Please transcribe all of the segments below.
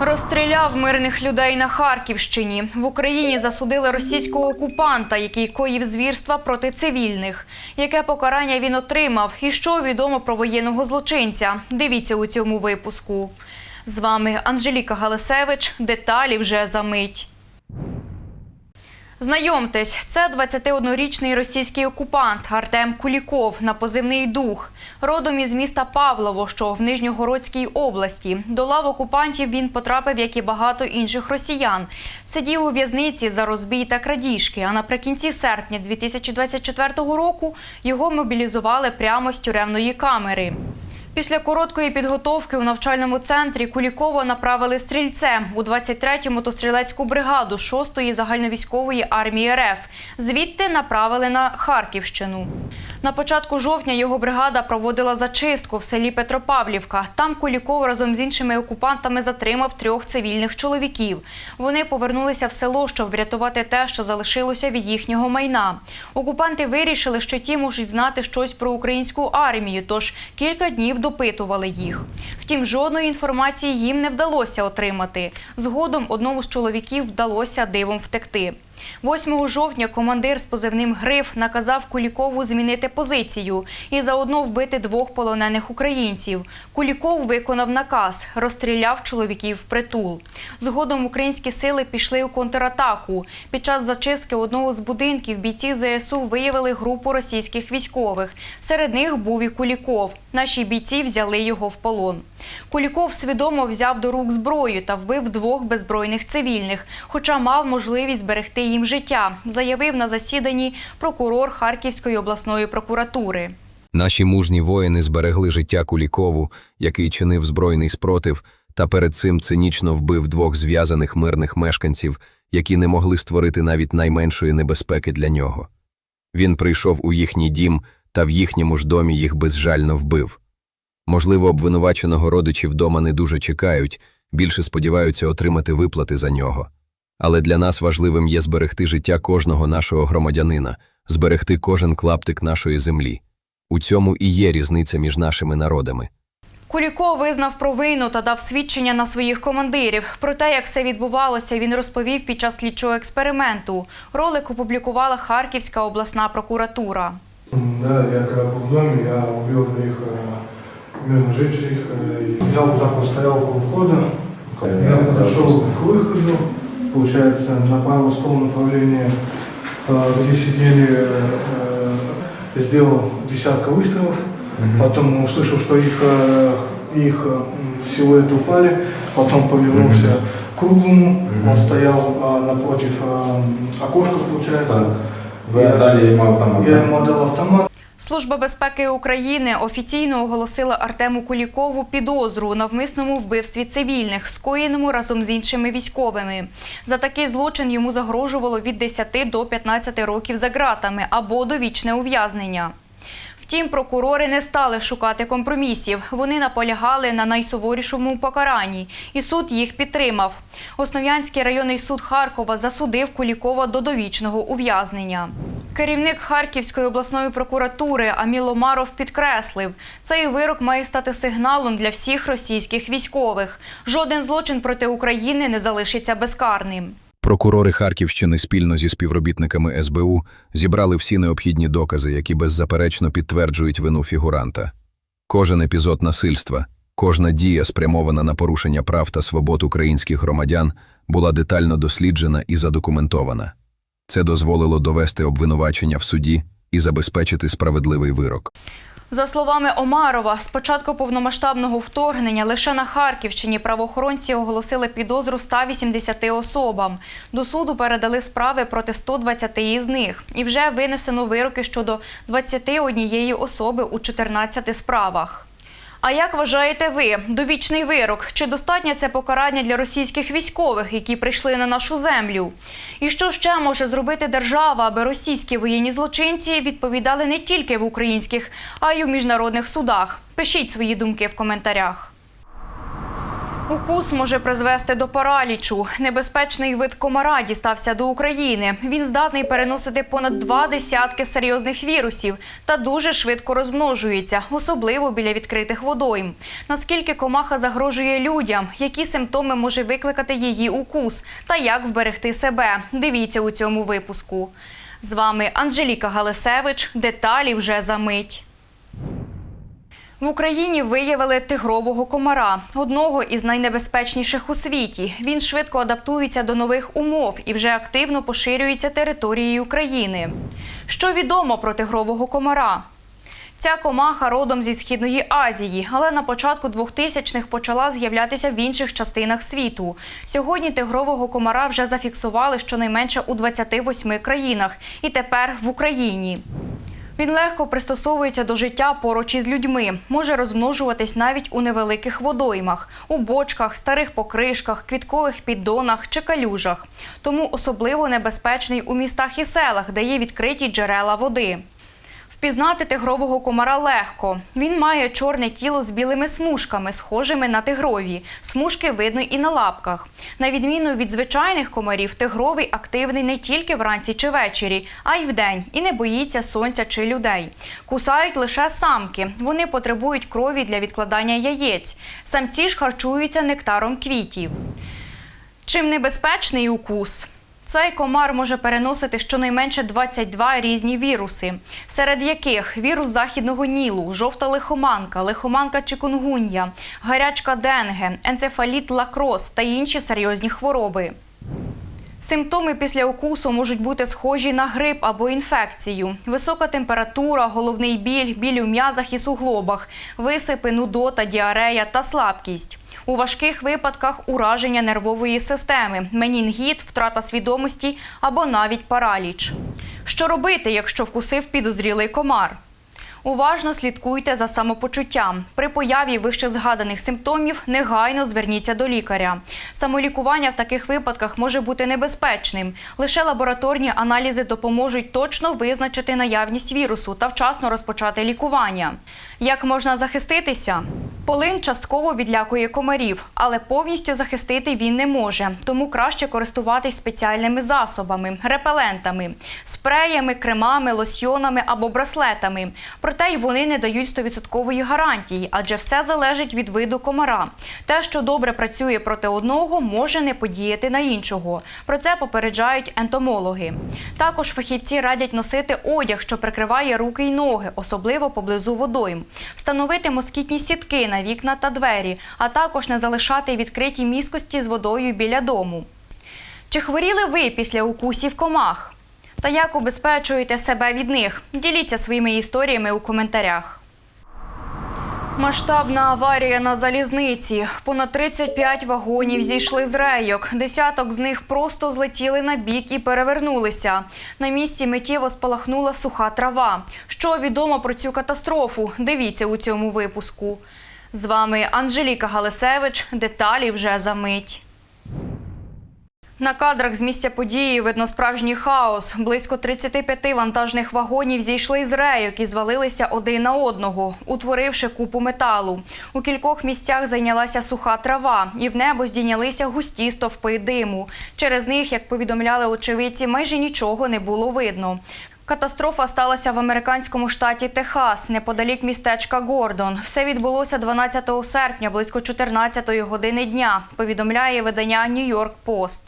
Розстріляв мирних людей на Харківщині. В Україні засудили російського окупанта, який коїв звірства проти цивільних. Яке покарання він отримав і що відомо про воєнного злочинця? Дивіться у цьому випуску. З вами Анжеліка Галисевич. Деталі вже за мить. Знайомтесь, це 21-річний російський окупант Артем Куліков на позивний дух. Родом із міста Павлово, що в Нижньогородській області. До лав окупантів він потрапив, як і багато інших росіян. Сидів у в'язниці за розбій та крадіжки. А наприкінці серпня 2024 року його мобілізували прямо з тюремної камери. Після короткої підготовки у навчальному центрі Кулікова направили стрільцем у 23-ю мотострілецьку бригаду 6-ї загальновійськової армії РФ. Звідти направили на Харківщину. На початку жовтня його бригада проводила зачистку в селі Петропавлівка. Там Куліков разом з іншими окупантами затримав трьох цивільних чоловіків. Вони повернулися в село, щоб врятувати те, що залишилося від їхнього майна. Окупанти вирішили, що ті можуть знати щось про українську армію, тож кілька днів допитували їх. Втім, жодної інформації їм не вдалося отримати. Згодом одному з чоловіків вдалося дивом втекти. 8 жовтня командир з позивним Гриф наказав Кулікову змінити позицію і заодно вбити двох полонених українців. Куліков виконав наказ, розстріляв чоловіків в притул. Згодом українські сили пішли у контратаку. Під час зачистки одного з будинків бійці ЗСУ виявили групу російських військових. Серед них був і Куліков. Наші бійці взяли його в полон. Куліков свідомо взяв до рук зброю та вбив двох беззбройних цивільних, хоча мав можливість зберегти їм життя, заявив на засіданні прокурор Харківської обласної прокуратури. Наші мужні воїни зберегли життя Кулікову, який чинив збройний спротив, та перед цим цинічно вбив двох зв'язаних мирних мешканців, які не могли створити навіть найменшої небезпеки для нього. Він прийшов у їхній дім та в їхньому ж домі їх безжально вбив. Можливо, обвинуваченого родичі вдома не дуже чекають, більше сподіваються отримати виплати за нього. Але для нас важливим є зберегти життя кожного нашого громадянина, зберегти кожен клаптик нашої землі. У цьому і є різниця між нашими народами. Куліков визнав провину та дав свідчення на своїх командирів. Про те, як все відбувалося, він розповів під час слідчого експерименту. Ролик опублікувала Харківська обласна прокуратура. Да, я когда был в доме, я убил двоих э, мирных жителей. э, Я вот так вот стоял у входа, я подошел к выходу, получается, на направлении, э, где сидели, э, сделал десятка выстрелов, потом услышал, что их, э, их э, силуэты упали, потом повернулся к круглому, он стоял э, напротив э, окошка, получается. Так. Ви далі йому автомат. Я да? ему отдал автомат. Служба безпеки України офіційно оголосила Артему Кулікову підозру у навмисному вбивстві цивільних, скоєному разом з іншими військовими. За такий злочин йому загрожувало від 10 до 15 років за ґратами або довічне ув'язнення. Втім, прокурори не стали шукати компромісів. Вони наполягали на найсуворішому покаранні, і суд їх підтримав. Основ'янський районний суд Харкова засудив Кулікова до довічного ув'язнення. Керівник Харківської обласної прокуратури Аміл Омаров підкреслив, цей вирок має стати сигналом для всіх російських військових. Жоден злочин проти України не залишиться безкарним. Прокурори Харківщини спільно зі співробітниками СБУ зібрали всі необхідні докази, які беззаперечно підтверджують вину фігуранта. Кожен епізод насильства, кожна дія, спрямована на порушення прав та свобод українських громадян, була детально досліджена і задокументована. Це дозволило довести обвинувачення в суді і забезпечити справедливий вирок. За словами Омарова, з початку повномасштабного вторгнення лише на Харківщині правоохоронці оголосили підозру 180 особам. До суду передали справи проти 120 із них. І вже винесено вироки щодо 21 особи у 14 справах. А як вважаєте ви, довічний вирок? Чи достатнє це покарання для російських військових, які прийшли на нашу землю? І що ще може зробити держава, аби російські воєнні злочинці відповідали не тільки в українських, а й у міжнародних судах? Пишіть свої думки в коментарях. Укус може призвести до паралічу. Небезпечний вид комара дістався до України. Він здатний переносити понад два десятки серйозних вірусів та дуже швидко розмножується, особливо біля відкритих водойм. Наскільки комаха загрожує людям, які симптоми може викликати її укус та як вберегти себе? Дивіться у цьому випуску. З вами Анжеліка Галисевич. Деталі вже за мить. В Україні виявили тигрового комара, одного із найнебезпечніших у світі. Він швидко адаптується до нових умов і вже активно поширюється територією України. Що відомо про тигрового комара? Ця комаха родом зі Східної Азії, але на початку 2000-х почала з'являтися в інших частинах світу. Сьогодні тигрового комара вже зафіксували щонайменше у 28 країнах і тепер в Україні. Він легко пристосовується до життя поруч із людьми, може розмножуватись навіть у невеликих водоймах, у бочках, старих покришках, квіткових піддонах чи калюжах. Тому особливо небезпечний у містах і селах, де є відкриті джерела води. Впізнати тигрового комара легко. Він має чорне тіло з білими смужками, схожими на тигрові. Смужки видно і на лапках. На відміну від звичайних комарів, тигровий активний не тільки вранці чи ввечері, а й вдень і не боїться сонця чи людей. Кусають лише самки. Вони потребують крові для відкладання яєць. Самці ж харчуються нектаром квітів. Чим небезпечний укус? Цей комар може переносити щонайменше 22 різні віруси, серед яких вірус західного нілу, жовта лихоманка, лихоманка чикунгунья, гарячка денге, енцефаліт лакрос та інші серйозні хвороби. Симптоми після укусу можуть бути схожі на грип або інфекцію: висока температура, головний біль, біль у м'язах і суглобах, висипи, нудота, діарея та слабкість. У важких випадках ураження нервової системи, менінгіт, втрата свідомості або навіть параліч. Що робити, якщо вкусив підозрілий комар? Уважно слідкуйте за самопочуттям. При появі вище згаданих симптомів негайно зверніться до лікаря. Самолікування в таких випадках може бути небезпечним. Лише лабораторні аналізи допоможуть точно визначити наявність вірусу та вчасно розпочати лікування. Як можна захиститися? Полин частково відлякує комарів, але повністю захистити він не може. Тому краще користуватись спеціальними засобами, репелентами, спреями, кремами, лосьйонами або браслетами. Проте й вони не дають 100% гарантії, адже все залежить від виду комара. Те, що добре працює проти одного, може не подіяти на іншого. Про це попереджають ентомологи. Також фахівці радять носити одяг, що прикриває руки й ноги, особливо поблизу водойм, встановити москітні сітки на вікна та двері, а також не залишати відкриті міскості з водою біля дому. Чи хворіли ви після укусів комах? Та як убезпечуєте себе від них? Діліться своїми історіями у коментарях. Масштабна аварія на залізниці. Понад 35 вагонів зійшли з рейок. Десяток з них просто злетіли на бік і перевернулися. На місці миттєво спалахнула суха трава. Що відомо про цю катастрофу? Дивіться у цьому випуску. З вами Анжеліка Галисевич. Деталі вже за мить. На кадрах з місця події видно справжній хаос. Близько 35 вантажних вагонів зійшли з рейок і звалилися один на одного, утворивши купу металу. У кількох місцях зайнялася суха трава, і в небо здійнялися густі стовпи диму. Через них, як повідомляли очевидці, майже нічого не було видно. Катастрофа сталася в американському штаті Техас, неподалік містечка Гордон. Все відбулося 12 серпня, близько 14 години дня, повідомляє видання Нью-Йорк Пост.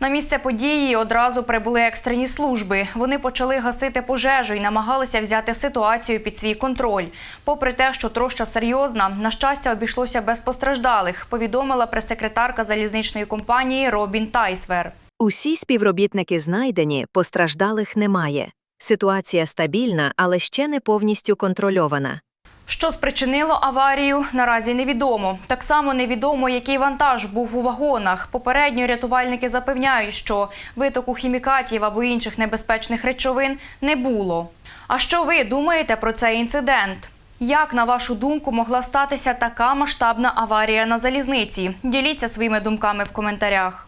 На місце події одразу прибули екстрені служби. Вони почали гасити пожежу і намагалися взяти ситуацію під свій контроль. Попри те, що троща серйозна, на щастя, обійшлося без постраждалих, повідомила прес-секретарка залізничної компанії Робін Тайсвер. Усі співробітники знайдені, постраждалих немає. Ситуація стабільна, але ще не повністю контрольована. Що спричинило аварію, наразі невідомо. Так само невідомо, який вантаж був у вагонах. Попередньо рятувальники запевняють, що витоку хімікатів або інших небезпечних речовин не було. А що ви думаєте про цей інцидент? Як, на вашу думку, могла статися така масштабна аварія на залізниці? Діліться своїми думками в коментарях.